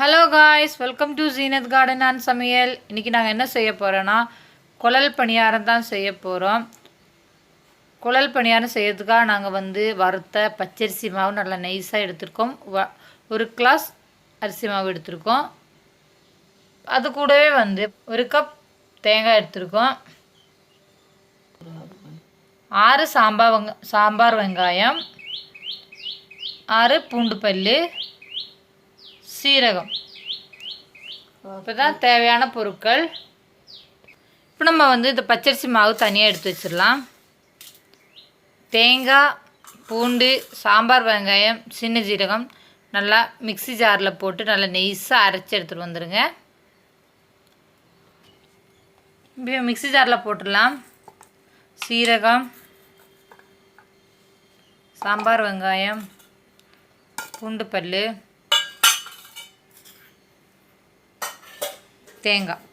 Hello guys welcome to Zeenath garden and சமையல் இன்றைக்கி நாங்கள் என்ன செய்ய போகிறோன்னா குழல் பணியாரம் தான் செய்ய போகிறோம் குழல் பணியாரம் செய்யறதுக்காக நாங்கள் வந்து வறுத்த பச்சரிசி மாவு நல்லா நைஸாக எடுத்திருக்கோம். வ ஒரு கிளாஸ் அரிசி மாவு எடுத்திருக்கோம். அது கூடவே வந்து ஒரு கப் தேங்காய் எடுத்திருக்கோம். ஆறு சாம்பார் வெங்க சாம்பார் வெங்காயம். ஆறு பூண்டு பல்லு. சீரகம். இப்போ தான் தேவையான பொருட்கள். இப்போ நம்ம வந்து இந்த பச்சரிசி மாவு தனியாக எடுத்து வச்சிடலாம். தேங்காய் பூண்டு சாம்பார் வெங்காயம் சின்ன ஜீரகம் நல்லா மிக்ஸி ஜாரில் போட்டு நல்லா நெய்ஸாக அரைச்சி எடுத்துகிட்டு வந்துடுங்க இப்போ மிக்ஸி ஜாரில் போட்டுடலாம். சீரகம் சாம்பார் வெங்காயம் பூண்டு பல்லு. தேங்காய்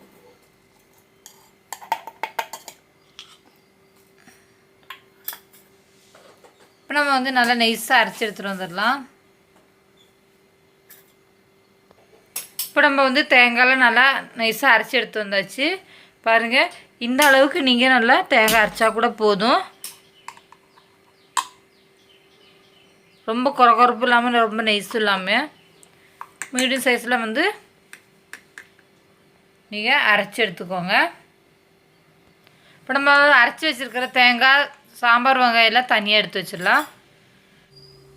இப்போ நம்ம வந்து நல்லா நைஸாக அரைச்சி எடுத்துகிட்டு வந்துடலாம். இப்போ நம்ம வந்து தேங்காயில் நல்லா நைஸாக அரைச்சி எடுத்து வந்தாச்சு. பாருங்கள் இந்த அளவுக்கு நீங்கள் நல்லா தேங்காய் அரைச்சா கூட போதும். ரொம்ப குறகுறப்பு இல்லாமல் ரொம்ப நைஸும் இல்லாமல் மீடியம் சைஸில் வந்து நீங்கள் அரைச்சி எடுத்துக்கோங்க. இப்போ நம்ம அரைச்சி வச்சுருக்கிற தேங்காய் சாம்பார் வெங்காயெல்லாம் தனியாக எடுத்து வச்சிடலாம்.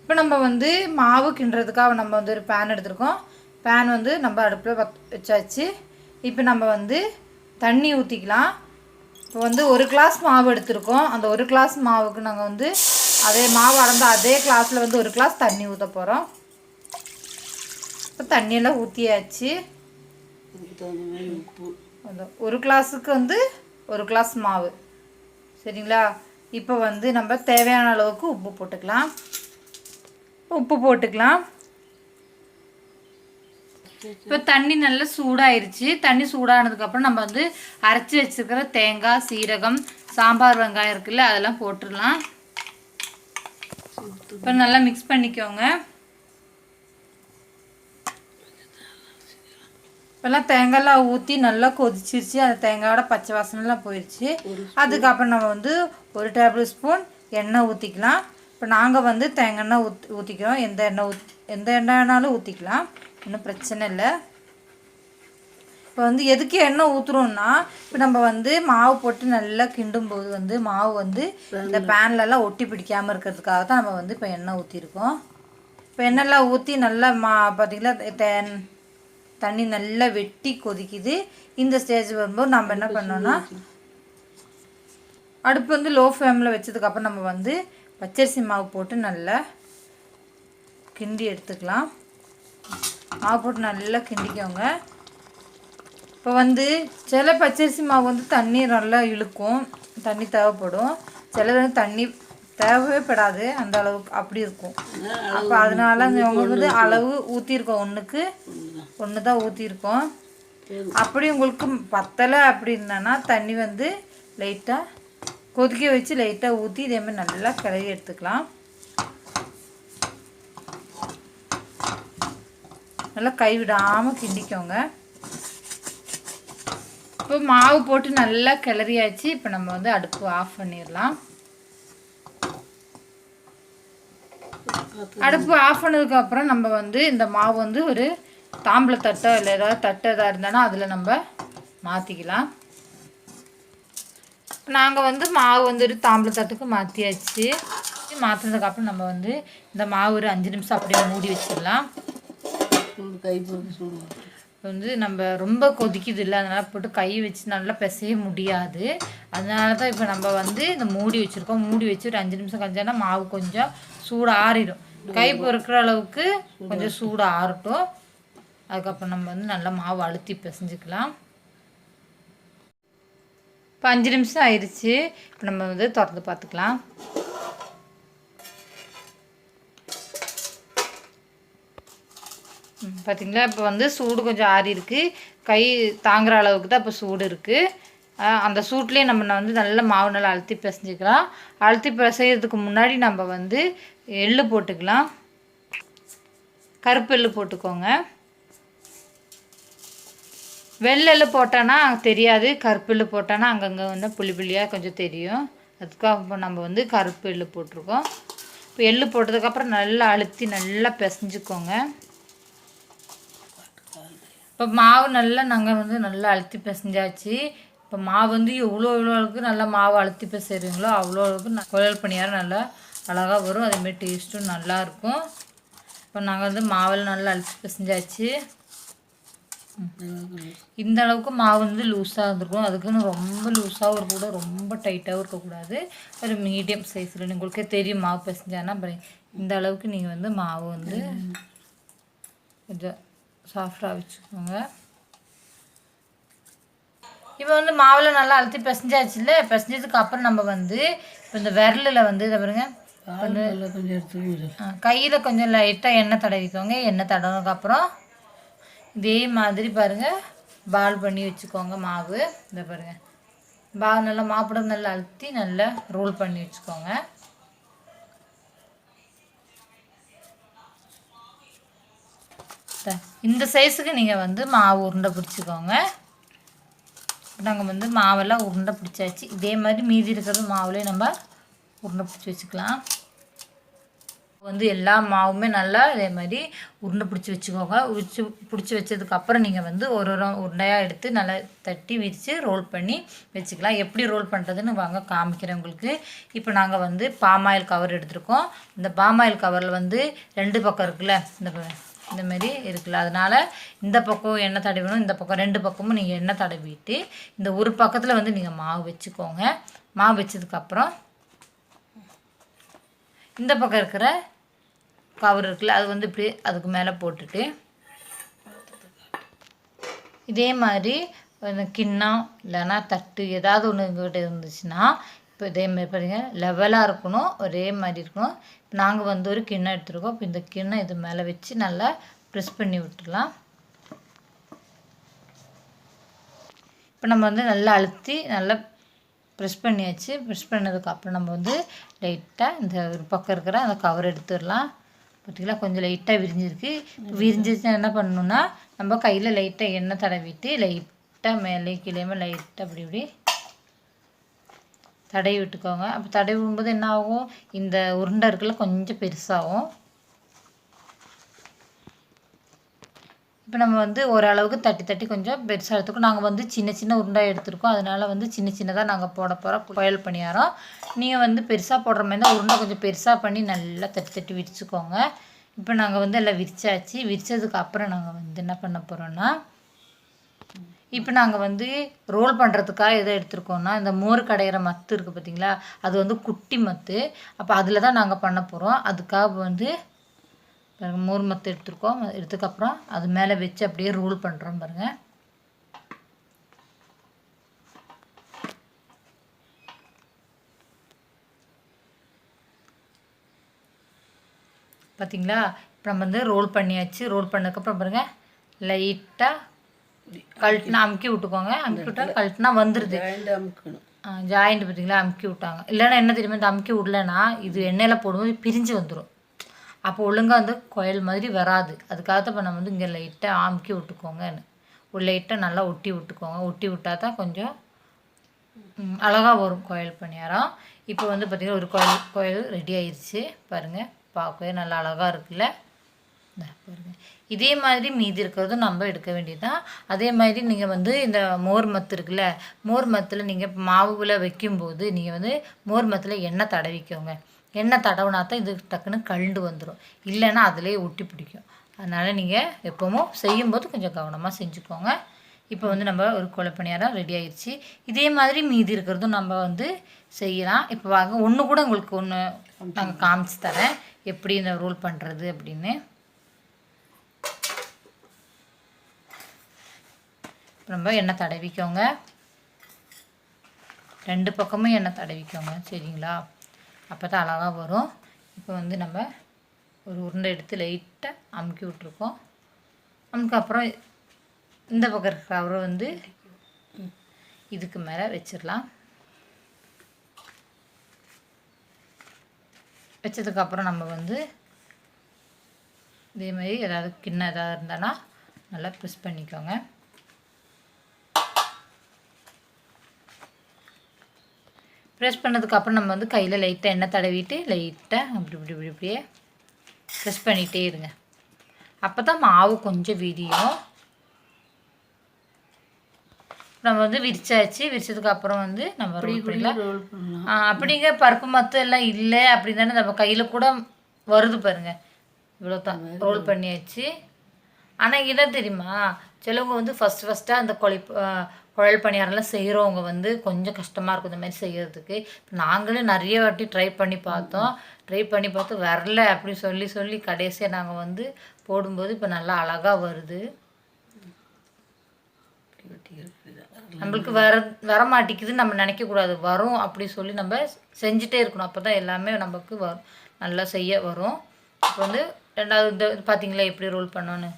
இப்போ நம்ம வந்து மாவு கிண்டுறதுக்காக நம்ம வந்து ஒரு பேன் எடுத்துருக்கோம். பேன் வந்து நம்ம அடுப்பில் வத் வச்சாச்சு. இப்போ நம்ம வந்து தண்ணி ஊற்றிக்கலாம் இப்போ வந்து ஒரு கிளாஸ் மாவு எடுத்திருக்கோம். அந்த ஒரு கிளாஸ் மாவுக்கு நாங்கள் வந்து அதே மாவு அடந்த அதே கிளாஸில் வந்து ஒரு கிளாஸ் தண்ணி ஊற்ற போகிறோம் இப்போ தண்ணியெல்லாம் ஊற்றியாச்சு உப்பு ஒரு கிளாஸுக்கு வந்து ஒரு கிளாஸ் மாவு. சரிங்களா? இப்போ வந்து நம்ம தேவையான அளவுக்கு உப்பு போட்டுக்கலாம். உப்பு போட்டுக்கலாம். இப்போ தண்ணி நல்லா சூடாயிருச்சு. தண்ணி சூடானதுக்கப்புறம் நம்ம வந்து அரைச்சி வச்சுருக்கிற தேங்காய் சீரகம் சாம்பார் வெங்காயம் இருக்குல்ல அதெல்லாம் போட்டுடலாம். இப்போ நல்லா மிக்ஸ் பண்ணிக்கோங்க. இப்போல்லாம் தேங்காய்லாம் ஊற்றி நல்லா கொதிச்சிருச்சு. அந்த தேங்காயோட பச்சை வாசனைலாம் போயிடுச்சு அதுக்கப்புறம் நம்ம வந்து ஒரு டேபிள் ஸ்பூன் எண்ணெய் ஊற்றிக்கலாம் இப்போ நாங்கள் வந்து தேங்காய் எண்ணெய் ஊத் ஊற்றிக்கிறோம் எந்த எண்ணெய் ஊத் எந்த எண்ணெய்னாலும் ஊற்றிக்கலாம் ஒன்றும் பிரச்சனை இல்லை. இப்போ வந்து எதுக்கு எண்ணெய் ஊற்றுறோம்னா இப்போ நம்ம வந்து மாவு போட்டு நல்லா கிண்டும் போது வந்து மாவு வந்து இந்த பேன்லலாம் ஒட்டி பிடிக்காமல் இருக்கிறதுக்காக தான் நம்ம வந்து இப்போ எண்ணெய் ஊற்றிருக்கோம் இப்போ எண்ணெய்லாம் ஊற்றி நல்லா மா பார்த்தீங்களா தண்ணி நல்லா வெட்டி கொதிக்குது. இந்த ஸ்டேஜ் வரும்போது நம்ம என்ன பண்ணோம்னா அடுப்பு வந்து லோ ஃப்ளேமில் வச்சதுக்கப்புறம் நம்ம வந்து பச்சரிசி மாவு போட்டு நல்லா கிண்டி எடுத்துக்கலாம். மாவு போட்டு நல்லா கிண்டிக்கோங்க. இப்போ வந்து சில பச்சரிசி மாவு வந்து தண்ணி நல்லா இழுக்கும். தண்ணி தேவைப்படும். சிலது வந்து தண்ணி தேவையே படாது அந்த அளவுக்கு அப்படி இருக்கும். அப்போ அதனால உங்களுக்கு வந்து அளவு ஊற்றிருக்கோம் ஒன்றுக்கு ஒன்று தான் ஊற்றிருக்கோம் அப்படி உங்களுக்கு பத்தலை அப்படின்னா தண்ணி வந்து லைட்டாக கொதிக்க வச்சு லைட்டாக ஊற்றி இதே மாதிரி நல்லா கிளறி எடுத்துக்கலாம். நல்லா கைவிடாமல் கிண்டிக்கோங்க. இப்போ மாவு போட்டு நல்லா கிளறியாச்சு. இப்போ நம்ம வந்து அடுப்பு ஆஃப் பண்ணிடலாம். அடுப்பு. ஆஃப் பண்ணதுக்கு அப்புறம் நம்ம வந்து இந்த மாவு வந்து ஒரு தாம்பளை தட்டோ இல்லை ஏதாவது தட்டு எதாவது இருந்தாலும் அதில் நம்ம மாற்றிக்கலாம் நாங்கள் வந்து மாவு வந்து ஒரு தாம்பளை தட்டுக்கு மாற்றியாச்சு மாற்றினதுக்கப்புறம் நம்ம வந்து இந்த மாவு ஒரு அஞ்சு நிமிஷம் அப்படியே மூடி வச்சிடலாம். வந்து நம்ம ரொம்ப கொதிக்குது இல்லை அதனால் போட்டு கை வச்சு நல்லா பிசைய முடியாது. அதனால தான் இப்போ நம்ம வந்து இந்த மூடி வச்சுருக்கோம். மூடி வச்சு ஒரு அஞ்சு நிமிஷம் கழிச்சோன்னா மாவு கொஞ்சம் சூடு ஆறிடும். கை பொறுக்கிற அளவுக்கு கொஞ்சம் சூடு ஆறட்டும். அதுக்கப்புறம் நம்ம வந்து நல்லா மாவு அழுத்தி பிசைஞ்சிக்கலாம். இப்போ அஞ்சு நிமிஷம் ஆயிடுச்சு இப்போ நம்ம வந்து திறந்து பார்த்துக்கலாம் ம், பார்த்தீங்களா இப்போ வந்து சூடு கொஞ்சம் ஆறியிருக்கு. கை தாங்குற அளவுக்கு தான் இப்போ சூடு இருக்குது அந்த சூட்லேயே நம்ம வந்து நல்ல மாவு நல்லா அழுத்தி பிசைஞ்சிக்கலாம். அழுத்தி பிசைகிறதுக்கு முன்னாடி நம்ம வந்து எள்ளு போட்டுக்கலாம். கருப்பு எள்ளு போட்டுக்கோங்க. வெள்ளெல்லு போட்டோன்னா தெரியாது. கருப்பு போட்டோன்னா அங்கங்கே வந்து புளி புளியாக கொஞ்சம் தெரியும். அதுக்காக இப்போ நம்ம வந்து கருப்பு எள்ளு போட்டிருக்கோம். இப்போ எள்ளு போட்டதுக்கப்புறம் நல்லா அழுத்தி நல்லா பிசைஞ்சுக்கோங்க. இப்போ மாவு நல்லா நாங்கள் வந்து நல்லா அழுத்தி பிசைஞ்சாச்சு. இப்போ மாவு வந்து எவ்வளோ எவ்வளோ அளவுக்கு நல்லா மாவு அழுத்தி பிசைறீங்களோ அவ்வளோ அளவுக்கு ந- குழல் பணியாரம் நல்லா அழகாக வரும். அதேமாரி டேஸ்ட்டும் நல்லாயிருக்கும் இப்போ நாங்கள் வந்து மாவில் நல்லா அழுத்தி பிசைஞ்சாச்சு. இந்த அளவுக்கு மாவு வந்து லூஸாக இருந்திருக்கும். அதுக்குன்னு ரொம்ப லூஸாகவும் இருக்கக்கூடாது. ரொம்ப டைட்டாகவும் இருக்கக்கூடாது. ஒரு மீடியம் சைஸில். உங்களுக்கே தெரியும் மாவு பிசைஞ்சானா. அப்புறம் இந்த அளவுக்கு நீங்கள் வந்து மாவு வந்து கொஞ்சம் சாஃப்டாக வச்சுக்கோங்க. இப்போ வந்து மாவில் நல்லா அழுத்தி பிசைஞ்சாச்சுல்ல? பிசைஞ்சதுக்கு அப்புறம் நம்ம வந்து இப்போ இந்த விரலில் வந்து இதை பாருங்கள் கையில் கொஞ்சம் லைட்டாக எண்ணெய் தடவிக்கோங்க. எண்ணெய் தடவினதுக்கப்புறம் இதே மாதிரி பாருங்கள் பால் பண்ணி வச்சுக்கோங்க மாவு. இந்த பாருங்கள் பால் நல்லா மாப்பிட நல்லா அழுத்தி நல்லா ரோல் பண்ணி வச்சுக்கோங்க. இந்த சைஸுக்கு நீங்கள் வந்து மாவு உருண்டை பிடிச்சிக்கோங்க. நாங்கள் வந்து மாவெல்லாம் உருண்டை பிடிச்சாச்சு. இதே மாதிரி மீதி இருக்கிறது மாவுலேயே நம்ம உருண்டை பிடிச்சி வச்சுக்கலாம். வந்து எல்லா மாவுமே நல்லா இதே மாதிரி உருண்டை பிடிச்சி வச்சுக்கோங்க. உரிச்சு பிடிச்சி வச்சதுக்கப்புறம் நீங்கள் வந்து ஒரு ஒரு உருண்டையாக எடுத்து நல்லா தட்டி விரித்து ரோல் பண்ணி வச்சுக்கலாம். எப்படி ரோல் பண்ணுறதுன்னு வாங்க காமிக்கிறேன் உங்களுக்கு. இப்போ நாங்கள் வந்து பாமாயில் கவர் எடுத்திருக்கோம். இந்த பாமாயில் கவரில் வந்து ரெண்டு பக்கம் இருக்குல்ல இந்த இந்த மாதிரி இருக்குல்ல. அதனால் இந்த பக்கம் எண்ணெய் தடவிணும் இந்த பக்கம் ரெண்டு பக்கமும் நீங்கள் எண்ணெய் தடவிட்டு இந்த ஒரு பக்கத்தில் வந்து நீங்கள் மாவு வச்சுக்கோங்க. மாவு வச்சதுக்கப்புறம் இந்த பக்கம் இருக்கிற கவர் இருக்குல்ல அது வந்து இப்படி அதுக்கு மேலே போட்டுட்டு இதே மாதிரி கிண்ணம் இல்லைன்னா தட்டு ஏதாவது ஒன்று எங்ககிட்ட இருந்துச்சுன்னா இப்போ இதே மாதிரி பாருங்க லெவலாக இருக்கணும் ஒரே மாதிரி இருக்கணும். நாங்கள் வந்து ஒரு கிண்ணம் எடுத்துருக்கோம். இப்போ இந்த கிண்ணம் இது மேலே வச்சு நல்லா ப்ரெஸ் பண்ணி விட்டுடலாம். இப்போ நம்ம வந்து நல்லா அழுத்தி நல்லா ப்ரெஸ் பண்ணியாச்சு. ப்ரெஸ் பண்ணதுக்கப்புறம் நம்ம வந்து லைட்டாக இந்த ஒரு பக்கம் இருக்கிற அந்த கவர் எடுத்துடலாம் பார்த்திங்களா கொஞ்சம் லைட்டாக விரிஞ்சிருக்கு. விரிஞ்சிச்சுன்னா என்ன பண்ணணும்னா நம்ம கையில் லைட்டாக எண்ணெய் தடவிட்டு லைட்டாக மேலே கீழேயுமே லைட்டாக அப்படி இப்படி தடவி விட்டுக்கோங்க. அப்போ தடவி விடும்போது என்ன ஆகும்? இந்த உருண்டை இருக்குல்ல கொஞ்சம் பெருசாகும். இப்போ நம்ம வந்து ஓரளவுக்கு தட்டி தட்டி கொஞ்சம் பெருசாக எடுத்துக்கோ. நாங்கள் வந்து சின்ன சின்ன உருண்டாக எடுத்துருக்கோம். அதனால வந்து சின்ன சின்னதாக நாங்கள் போட போகிறோம் புயல் பணியாரம். நீங்கள் வந்து பெருசாக போடுற மாதிரி இருந்தால் உருண்டை கொஞ்சம் பெருசாக பண்ணி நல்லா தட்டி தட்டி விரிச்சுக்கோங்க. இப்போ நாங்கள் வந்து எல்லாம் விரிச்சாச்சு. விரிச்சதுக்கு அப்புறம் நாங்கள் வந்து என்ன பண்ண போகிறோன்னா இப்போ நாங்கள் வந்து ரோல் பண்ணுறதுக்காக எதை எடுத்துருக்கோன்னா இந்த மோர் கடையிற மத்து இருக்குது பார்த்தீங்களா அது வந்து குட்டி மத்து. அப்போ அதில் தான் நாங்கள் பண்ண போகிறோம் அதுக்காக வந்து பாருங்க, மோர் மத்து எடுத்திருக்கோம். எடுத்ததுக்கப்புறம் அது மேலே வச்சு அப்படியே ரோல் பண்ணுறோம் பாருங்கள் பார்த்தீங்களா இப்போ நம்ம வந்து ரோல் பண்ணியாச்சு. ரோல் பண்ணதுக்கப்புறம் பாருங்கள் லைட்டாக கழட்டினா அமுக்கி விட்டுக்கோங்க. அமுக்கி விட்டா கழட்டினா வந்துடுது ஜாயிண்ட் பார்த்தீங்களா அமுக்கி விட்டாங்க. இல்லைன்னா என்ன தெரியுமா இந்த அமுக்கி விடலன்னா இது எண்ணெயில் போடும்போது பிரிஞ்சு வந்துடும் அப்போ ஒழுங்காக வந்து குயல் மாதிரி வராது. அதுக்காக இப்போ நம்ம வந்து இங்கே லைட்டாக ஆமுக்கி விட்டுக்கோங்கன்னு. லைட்டாக நல்லா ஒட்டி விட்டுக்கோங்க. ஒட்டி விட்டால் தான் கொஞ்சம் அழகாக வரும் கோயில் பணியாரம். இப்போ வந்து பார்த்திங்கன்னா ஒரு கோயில் கோயில் ரெடி ஆயிடுச்சு பாருங்கள் பார்க்கவே நல்லா அழகாக இருக்குல்ல. பாருங்கள் இதே மாதிரி மீதி இருக்கிறதும் நம்ம எடுக்க வேண்டியதுதான். அதே மாதிரி நீங்கள் வந்து இந்த மோர் மத்து இருக்குல்ல மோர் மத்தில் நீங்கள் மாவுல வைக்கும்போது நீங்கள் வந்து மோர் மத்தில் எண்ணெய் தடவிக்கோங்க. எண்ணெய் தடவுனா தான் இது டக்குன்னு கழுண்டு வந்துடும் இல்லைன்னா அதிலே ஒட்டி பிடிக்கும். அதனால் நீங்கள் எப்போவும் செய்யும்போது கொஞ்சம் கவனமாக செஞ்சுக்கோங்க. இப்போ வந்து நம்ம ஒரு குழப்பணியாரம் ரெடி ஆயிடுச்சு இதே மாதிரி மீதி இருக்கிறதும் நம்ம வந்து செய்யலாம். இப்போ வாங்க ஒன்று கூட உங்களுக்கு ஒன்று நாங்கள் காமிச்சு தரேன். எப்படி இந்த ரோல் பண்ணுறது அப்படின்னு. ரொம்ப நம்ம எண்ணெய் தடவிக்கோங்க. ரெண்டு பக்கமும் எண்ணெய் தடவிக்கோங்க. சரிங்களா? அப்போ தான் அழகாக வரும். இப்போ வந்து நம்ம ஒரு உருண்டை எடுத்து லைட்டாக அமுக்கி விட்ருக்கோம் அமுக்கு அப்புறம் இந்த பக்கம் இருக்கிற அவரை வந்து இதுக்கு மேலே வச்சிடலாம். வச்சதுக்கப்புறம் நம்ம வந்து இதே மாதிரி ஏதாவது கிண்ணம் ஏதாவது இருந்தானா நல்லா ப்ரெஸ் பண்ணிக்கோங்க. ப்ரெஸ் பண்ணதுக்கப்புறம் நம்ம வந்து கையில் லைட்டாக எண்ணெய் தடவிட்டு லைட்டாக அப்படி இப்படி இப்படி இப்படியே ப்ரெஸ் பண்ணிகிட்டே இருங்க. அப்போ தான் மாவு கொஞ்சம் விரியும். நம்ம வந்து விரிச்சாச்சு. விரிச்சதுக்கு அப்புறம் வந்து நம்ம ரோல் பண்ணலாம். அப்படிங்க பருப்பு மத்து எல்லாம் இல்லை அப்படி தானே நம்ம கையில் கூட வருது பாருங்க. இவ்வளோ தான் ரோல் பண்ணியாச்சு. ஆனால் என்ன தெரியுமா? சிலவங்க வந்து ஃபஸ்ட் ஃபஸ்ட்டாக அந்த கொழி குழல் பணியாரெல்லாம் செய்கிறவங்க வந்து கொஞ்சம் கஷ்டமாக இருக்கும் இந்த மாதிரி செய்கிறதுக்கு இப்போ நாங்களே நிறைய வாட்டி ட்ரை பண்ணி பார்த்தோம். ட்ரை பண்ணி பார்த்து வரல அப்படி சொல்லி சொல்லி கடைசியாக நாங்கள் வந்து போடும்போது இப்போ நல்லா அழகாக வருது. நம்மளுக்கு வர வர மாட்டேங்குதுன்னு நம்ம நினைக்கக்கூடாது வரும் அப்படி சொல்லி நம்ம செஞ்சுட்டே இருக்கணும். அப்போ தான் எல்லாமே நமக்கு வரும். நல்லா செய்ய வரும். இப்போ வந்து ரெண்டாவது இந்த பார்த்தீங்களா எப்படி ரோல் பண்ணோன்னு?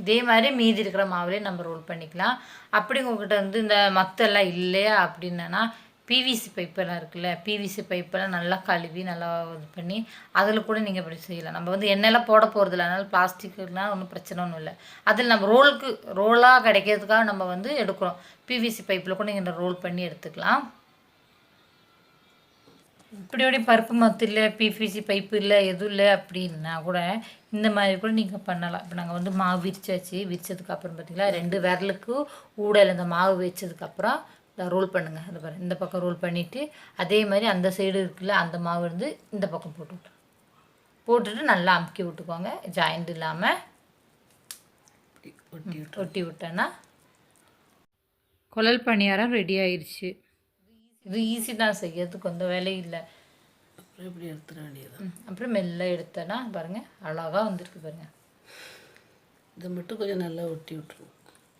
இதே மாதிரி மீதி இருக்கிற மாவுலேயே நம்ம ரோல் பண்ணிக்கலாம். அப்படி உங்கள்கிட்ட வந்து இந்த மத்தெல்லாம் இல்லையா அப்படின்னா பிவிசி பைப்பெல்லாம் இருக்குல்ல பிவிசி பைப்பெல்லாம் நல்லா கழுவி நல்லா இது பண்ணி அதில் கூட நீங்கள் இப்படி செய்யலாம். நம்ம வந்து எண்ணெயெல்லாம் போட போகிறதில்ல இல்லைனாலும் பிளாஸ்டிக்லாம் ஒன்றும் பிரச்சனை ஒன்றும் இல்லை. அதில் நம்ம ரோலுக்கு ரோலாக கிடைக்கிறதுக்காக நம்ம வந்து எடுக்கிறோம். பிவிசி பைப்பில் கூட நீங்கள் ரோல் பண்ணி எடுத்துக்கலாம். இப்படி இப்படி பருப்பு மத்து இல்லை பிவிசி பைப்பு இல்லை எதுவும் இல்லை அப்படின்னா கூட இந்த மாதிரி கூட நீங்கள் பண்ணலாம். இப்போ நாங்கள் வந்து மாவு விரிச்சாச்சு. விரிச்சதுக்கப்புறம் பார்த்தீங்களா ரெண்டு விரலுக்கு ஊடையில் இந்த மாவு வச்சதுக்கப்புறம் இதை ரோல் பண்ணுங்க. அது பாருங்க இந்த பக்கம் ரோல் பண்ணிவிட்டு அதே மாதிரி அந்த சைடு இருக்குல்ல அந்த மாவு வந்து இந்த பக்கம் போட்டு போட்டுட்டு நல்லா அமுக்கி விட்டுக்கோங்க. ஜாயிண்ட் இல்லாமல் ஒட்டி விட்டேன்னா குழல் பணியாரம் ரெடி ஆயிடுச்சு இது ஈஸி தான் செய்யறதுக்கு கொஞ்சம் வேலை இல்லை. அப்புறம் இப்படி எடுத்துட வேண்டியது? அப்புறம் மெல்ல எடுத்தேன்னா பாருங்க அழகா வந்திருக்கு பாருங்க. இதை மட்டும் கொஞ்சம் நல்லா ஒட்டி விட்டுருவோம்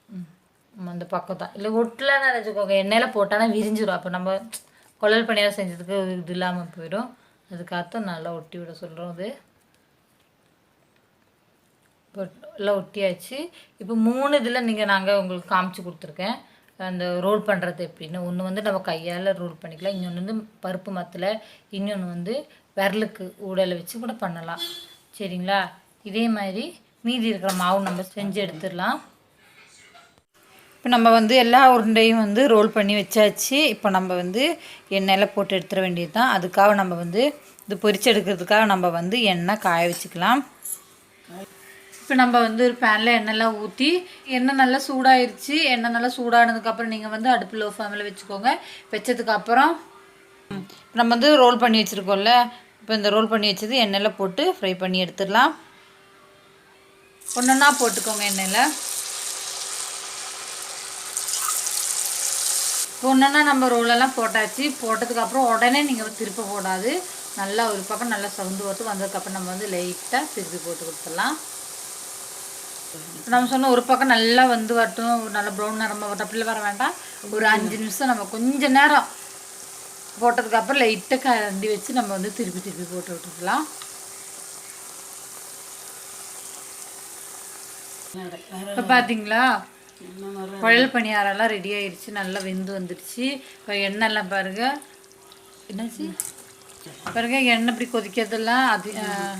ம், அந்த பக்கம் தான். இல்லை ஒட்டலன்னு நினச்சிக்கோங்க. எண்ணெயில் போட்டானா விரிஞ்சிடும் அப்போ நம்ம குழல் பணியாரம் செஞ்சதுக்கு இது இல்லாமல் போயிடும். அதுக்காகத்தான் நல்லா ஒட்டி விட சொல்கிறோம் அது. இப்போ எல்லாம் ஒட்டியாச்சு. இப்போ மூணு இதில் நீங்கள் நாங்கள் உங்களுக்கு காமிச்சு கொடுத்துருக்கேன். அந்த ரோல் பண்ணுறது எப்படின்னு ஒன்று வந்து நம்ம கையால் ரோல் பண்ணிக்கலாம். இன்னொன்று வந்து பருப்பு மத்தில் இன்னொன்று வந்து விரலுக்கு ஊடலை வச்சு கூட பண்ணலாம். சரிங்களா? இதே மாதிரி மீதி இருக்கிற மாவு நம்ம செஞ்சு எடுத்துடலாம். இப்போ நம்ம வந்து எல்லா உருண்டையும் வந்து ரோல் பண்ணி வச்சாச்சு. இப்போ நம்ம வந்து எண்ணெயில் போட்டு எடுத்துட வேண்டியது தான் அதுக்காக நம்ம வந்து இது பொரிச்சு எடுக்கிறதுக்காக நம்ம வந்து எண்ணெய் காய வச்சுக்கலாம். இப்போ நம்ம வந்து ஒரு பேனில் எண்ணெய்லாம் ஊற்றி எண்ணெய் நல்லா சூடாயிருச்சு எண்ணெய் நல்லா சூடானதுக்கப்புறம் நீங்கள் வந்து அடுப்பு லோ ஃபேமில் வச்சுக்கோங்க வச்சதுக்கப்புறம் நம்ம வந்து ரோல் பண்ணி வச்சுருக்கோம்ல இப்போ இந்த ரோல் பண்ணி வச்சது எண்ணெயில் போட்டு ஃப்ரை பண்ணி எடுத்துடலாம். ஒன்றா போட்டுக்கோங்க எண்ணெயில். ஒன்றுன்னா நம்ம ரோலெல்லாம் போட்டாச்சு. போட்டதுக்கப்புறம் உடனே நீங்கள் திருப்ப போடாது. நல்லா ஒரு பக்கம் நல்லா சவுண்டு போட்டு வந்ததுக்கப்புறம் நம்ம வந்து லைட்டாக திருப்பி போட்டு கொடுத்துடலாம். நம்ம சொன்ன ஒரு பக்கம் நல்லா வந்து வரட்டும் ஒரு நல்ல ப்ரௌன் நிறமாக வரட்டும் அப்படிலாம் வர வேண்டாம். ஒரு அஞ்சு நிமிஷம் நம்ம கொஞ்ச நேரம் போட்டதுக்கப்புறம் லைட்டாக கரண்டி வச்சு நம்ம வந்து திருப்பி திருப்பி போட்டு விட்டுக்கலாம் இப்போ பார்த்தீங்களா குழல் பணியாரெல்லாம் ரெடி ஆயிடுச்சு நல்லா வெந்து வந்துடுச்சு. இப்போ எண்ணெய்லாம் பாருங்க. என்னாச்சு? பாருங்க எண்ணெய் இப்படி கொதிக்கிறதெல்லாம் அது அஹ்,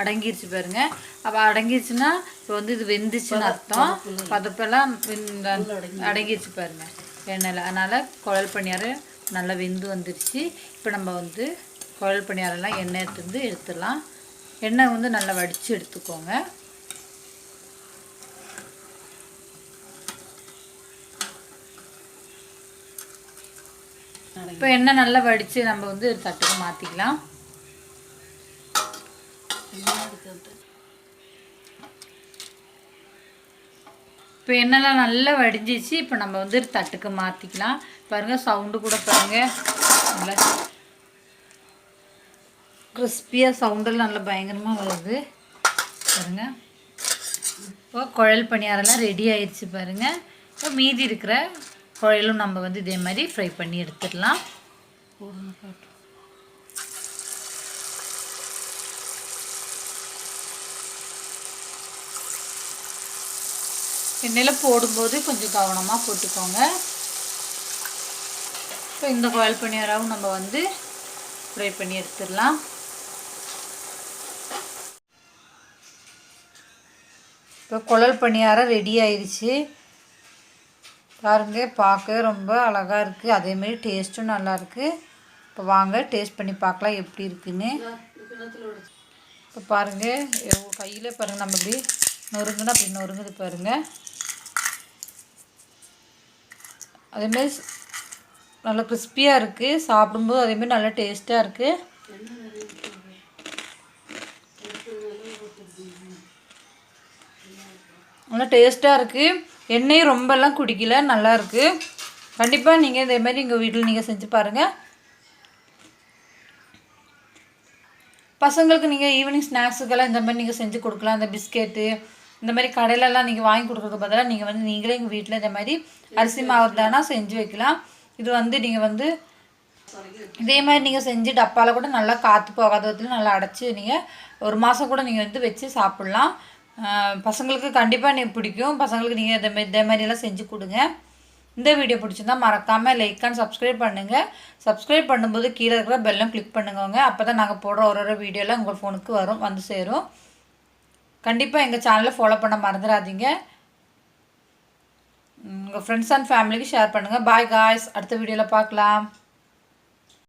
அடங்கிருச்சு பாருங்க. அப்போ அடங்கிருச்சுன்னா இப்போ வந்து இது வெந்துச்சுன்னு அர்த்தம். பதப்பெல்லாம் வெந்த- அடங்கிருச்சு. பாருங்க எண்ணெயில். அதனால் குழல் பணியாரம் நல்லா வெந்து வந்துருச்சு. இப்போ நம்ம வந்து குழல் பணியாரெல்லாம் எண்ணெய் எடுத்து எடுத்துடலாம். எண்ணெய் வந்து நல்லா வடித்து எடுத்துக்கோங்க. இப்போ எண்ணெய் நல்லா வடித்து நம்ம வந்து தட்டுக்கு மாற்றிக்கலாம் இப்போ எண்ணெய்லாம் நல்லா வடிஞ்சிச்சு. இப்போ நம்ம வந்து தட்டுக்கு மாற்றிக்கலாம் பாருங்கள் சவுண்டு கூட பாருங்கள் நல்லா கிறிஸ்பியாக சவுண்டெல்லாம் நல்லா பயங்கரமாக வருது. பாருங்கள் இப்போ குழல் பணியாரெல்லாம் ரெடி ஆயிடுச்சு பாருங்கள் இப்போ மீதி இருக்கிற குழலும் நம்ம வந்து இதே மாதிரி ஃப்ரை பண்ணி எடுத்துடலாம். எண்ணெயில் போடும்போது கொஞ்சம் கவனமாக போட்டுக்கோங்க. இப்போ இந்த குழல் பணியாராவும் நம்ம வந்து ஃப்ரை பண்ணி எடுத்துடலாம். இப்போ குழல் பணியாரம் ரெடி ஆயிடுச்சு. பாருங்க பார்க்க ரொம்ப அழகாக இருக்குது அதேமாரி டேஸ்ட்டும் நல்லாயிருக்கு இப்போ வாங்க டேஸ்ட் பண்ணி பார்க்கலாம் எப்படி இருக்குன்னு. இப்போ பாருங்கள் கையில் பாருங்கள் நம்ம இப்படி நொறுங்குன்னா அப்படி நொறுங்குது பாருங்கள் அதேமாரி நல்லா கிறிஸ்பியாக இருக்குது சாப்பிடும்போது அதேமாரி நல்லா டேஸ்ட்டாக இருக்குது நல்லா டேஸ்ட்டாக இருக்குது எண்ணெயும் ரொம்பலாம் குடிக்கல. நல்லா இருக்குது கண்டிப்பாக நீங்கள் இதேமாதிரி எங்கள் வீட்டில் நீங்கள் செஞ்சு பாருங்கள் பசங்களுக்கு நீங்கள் ஈவினிங் ஸ்நாக்ஸுக்கெல்லாம் இந்த மாதிரி நீங்கள் செஞ்சு கொடுக்கலாம். இந்த பிஸ்கெட்டு இந்த மாதிரி கடையிலலாம் நீங்கள் வாங்கி கொடுக்குறதுக்கு பதிலாக நீங்கள் வந்து நீங்களே எங்கள் வீட்டில் இந்த மாதிரி அரிசி மாவு தானா செஞ்சு வைக்கலாம். இது வந்து நீங்கள் வந்து இதே மாதிரி நீங்கள் செஞ்சு டப்பாவில் கூட நல்லா காற்று போகாத விதத்தில் நல்லா அடைச்சி நீங்கள் ஒரு மாதம் கூட நீங்கள் வந்து வச்சு சாப்பிட்லாம். பசங்களுக்கு கண்டிப்பாக நீ பிடிக்கும். பசங்களுக்கு நீங்கள் இதே மாதிரி இதே மாதிரியெல்லாம் செஞ்சு கொடுங்க. இந்த வீடியோ பிடிச்சிருந்தா மறக்காமல் லைக் அண்ட் சப்ஸ்கிரைப் பண்ணுங்கள் சப்ஸ்கிரைப் பண்ணும்போது கீழே இருக்கிற பெல்லம் கிளிக் பண்ணுங்க. அப்போ தான் நாங்கள் போடுற ஒரு ஒரு வீடியோலாம் உங்கள் ஃபோனுக்கு வரும் வந்து சேரும். கண்டிப்பாக எங்கள் சேனலை ஃபாலோ பண்ண மறந்துடாதீங்க உங்கள் ஃப்ரெண்ட்ஸ் அண்ட் ஃபேமிலிக்கு ஷேர் பண்ணுங்கள் பாய் காய்ஸ் அடுத்த வீடியோவில் பார்க்கலாம்.